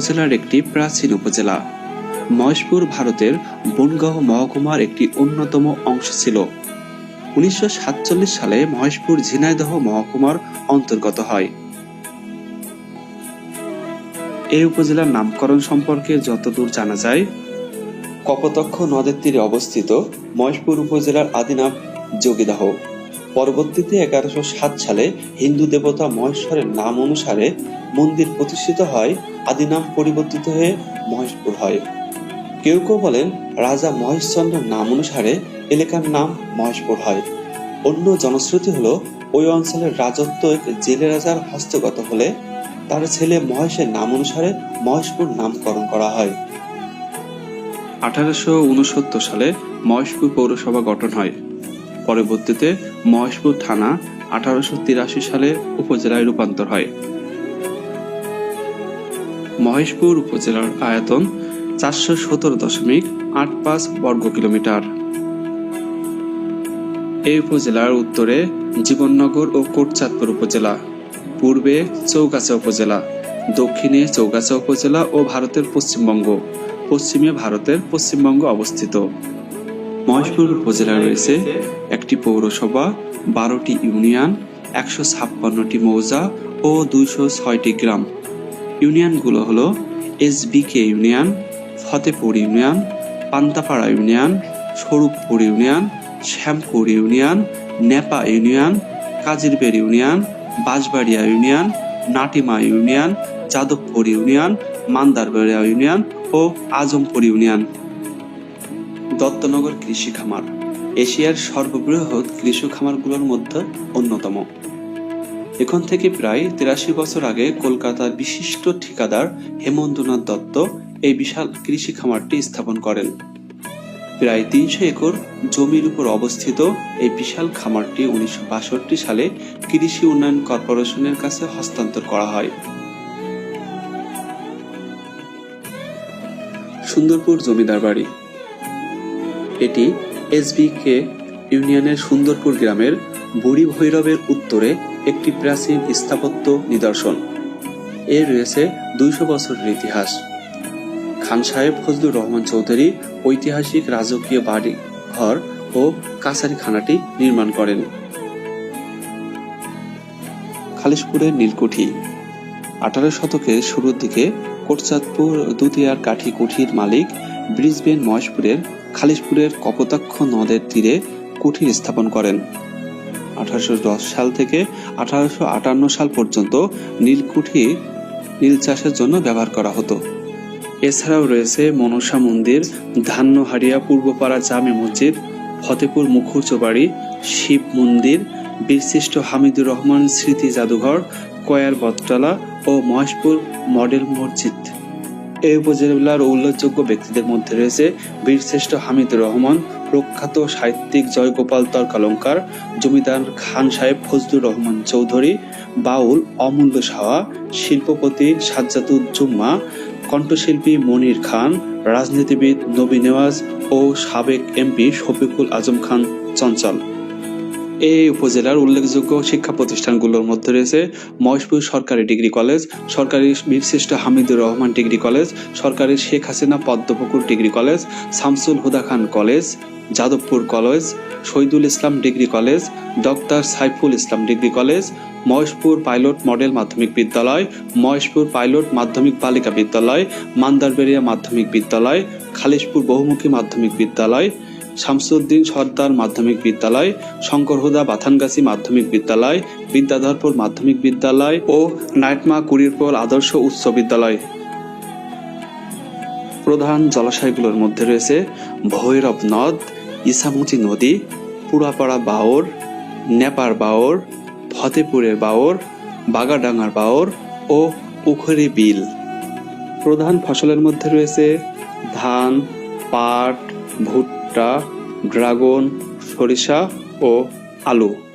জেলার একটি প্রাচীন উপজেলা। মহেশপুর ভারতের বনগাঁও মহকুমার একটি অন্যতম অংশ ছিল। উনিশশো সাতচল্লিশ সালে মহেশপুর ঝিনাইদহ মহকুমার অন্তর্গত হয়। এই উপজেলার নামকরণ সম্পর্কে যতদূর জানা যায়, কপোতক্ষ নদের তীরে অবস্থিত মহেশপুর উপজেলার আদি নাম যোগীদাহ। পরবর্তীতে এগারোশো সাত সালে হিন্দু দেবতা মহেশ্বরের নাম অনুসারে মন্দির প্রতিষ্ঠিত হয়, আদি নাম পরিবর্তিত হয়ে মহেশপুর হয়। কেউ কেউ বলেন রাজা মহেশচন্দ্রের নাম অনুসারে এলাকার নাম মহেশপুর হয়। অন্য জনশ্রুতি হলো, ওই অঞ্চলের রাজত্ব এক জেলে রাজার হস্তগত হলে তার ছেলে মহেশের নাম অনুসারে মহেশপুর নামকরণ করা হয়। আঠারোশো উনসত্তর সালে মহেশপুর পৌরসভা গঠন হয়। পরবর্তীতে মহেশপুর থানা আঠারোশো তিরাশি সালে উপজেলায় রূপান্তর হয়। মহেশপুর উপজেলার আয়তন চারশো সতেরো দশমিক আট পাঁচ বর্গ কিলোমিটার। এই উপজেলার উত্তরে জীবননগর ও কোটচাঁদপুর উপজেলা, পূর্বে চৌগাছা উপজেলা, দক্ষিণে চৌগাছা উপজেলা ও ভারতের পশ্চিমবঙ্গ, পশ্চিমে ভারতের পশ্চিমবঙ্গ অবস্থিত। মহেশপুর উপজেলায় রয়েছে একটি পৌরসভা, বারোটি ইউনিয়ন, একশো ছাপ্পান্নটি মৌজা ও দুইশো ছয়টি গ্রাম। ইউনিয়নগুলো হলো S B K union, Fatepur union, Pantapara union, Swarupapur union, Shyampur union, Nepa union, Kajirber union, Banshbaria union, Natima union, Jadavpur union, Mandarberia union ও আজমপুর ইউনিয়ন। দত্তনগর কৃষি খামার, এশিয়ার সর্ববৃহৎ কৃষি খামারগুলোর মধ্যে অন্যতম। এখন থেকে প্রায় তিরাশি বছর আগে কলকাতার বিশিষ্ট ঠিকাদার হেমন্দ্রনাথ দত্ত এই বিশাল কৃষি খামারটি স্থাপন করেন। প্রায় তিনশো একর জমির উপর অবস্থিত এই বিশাল খামারটি উনিশশো বাষট্টি সালে কৃষি উন্নয়ন কর্পোরেশনের কাছে হস্তান্তর করা হয়। সুন্দরপুর জমিদার বাড়ি। এটি এসবিকে ইউনিয়নের সুন্দরপুর গ্রামের বুড়ি ভৈরবের উত্তরে একটি প্রাচীন স্থাপত্য নিদর্শন। এর রয়েছে দুইশো বছরের ইতিহাস। খান সাহেব ফজলুর রহমান চৌধুরী ঐতিহাসিক রাজকীয় বাড়ি, ঘর ও কাছারিখানাটি নির্মাণ করেন। খালিশপুরের নীলকুঠি। আঠারো শতকের শুরুর দিকে কোটচাঁদপুর দুতিয়ার কাঠি কুঠির মালিক ব্রিসবেন মহেশপুরের খালিশপুরের কপোতাক্ষ নদের তীরে কুঠি স্থাপন করেন। আঠারোশো দশ সাল থেকে আঠারোশো আটান্ন সাল পর্যন্ত নীলকুঠি নীল চাষের জন্য ব্যবহার করা হতো। এছাড়াও রয়েছে মনসা মন্দির, ধান্যহারিয়া পূর্বপাড়া জামে মসজিদ, ফতেপুর মুখুরচবাড়ি শিব মন্দির, বীরশ্রেষ্ঠ হামিদুর রহমান স্মৃতি জাদুঘর, কয়ার বটতলা ও মহেশপুর মডেল মসজিদ। এই উপজেলার উল্লেখযোগ্য ব্যক্তিদের মধ্যে রয়েছে বীরশ্রেষ্ঠ হামিদুর রহমান, প্রখ্যাত সাহিত্যিক জয়গোপাল তর্কালঙ্কার, জমিদার খান সাহেব ফজলুর রহমান চৌধুরী, বাউল অমূল্য সাহা, শিল্পপতি সাজ্জাদুজ্জুম্মা কণ্ঠশিল্পী মনির খান, রাজনীতিবিদ নবী নেওয়াজ ও সাবেক এমপি শফিকুল আজম খান চঞ্চল। এই উপজেলার উল্লেখযোগ্য শিক্ষা প্রতিষ্ঠানগুলোর মধ্যে রয়েছে মহেশপুর সরকারি ডিগ্রি কলেজ, সরকারি বীরশ্রেষ্ঠ হামিদুর রহমান ডিগ্রি কলেজ, সরকারি Sheikh Hasina Padmapukur degree college, Shamsul Huda Khan college, Jadavpur college, Shahidul Islam degree college, doctor Saiful Islam degree college, Maheshpur pilot model মাধ্যমিক বিদ্যালয়, মহেশপুর পাইলট মাধ্যমিক বালিকা বিদ্যালয়, মান্দারবেড়িয়া মাধ্যমিক বিদ্যালয়, খালিশপুর বহুমুখী মাধ্যমিক বিদ্যালয় শামসুদ্দিন সর্দার মাধ্যমিক বিদ্যালয়, শঙ্করহুদা বাথানগাছি মাধ্যমিক বিদ্যালয়, বিদ্যাধরপুর মাধ্যমিক বিদ্যালয় ও নাইটমা কুড়িরপোল আদর্শ উচ্চ বিদ্যালয়। প্রধান জলাশয়গুলোর মধ্যে রয়েছে ভৈরব নদ ইসামুচি নদী, পুরাপাড়া বাওর, নেপার বাওর, ফতেপুরের বাওর, বাগাডাঙ্গার বাওর ও পুখরি বিল। প্রধান ফসলের মধ্যে রয়েছে ধান, পাট ভুট্টা ড্রাগন সরিষা ও আলু।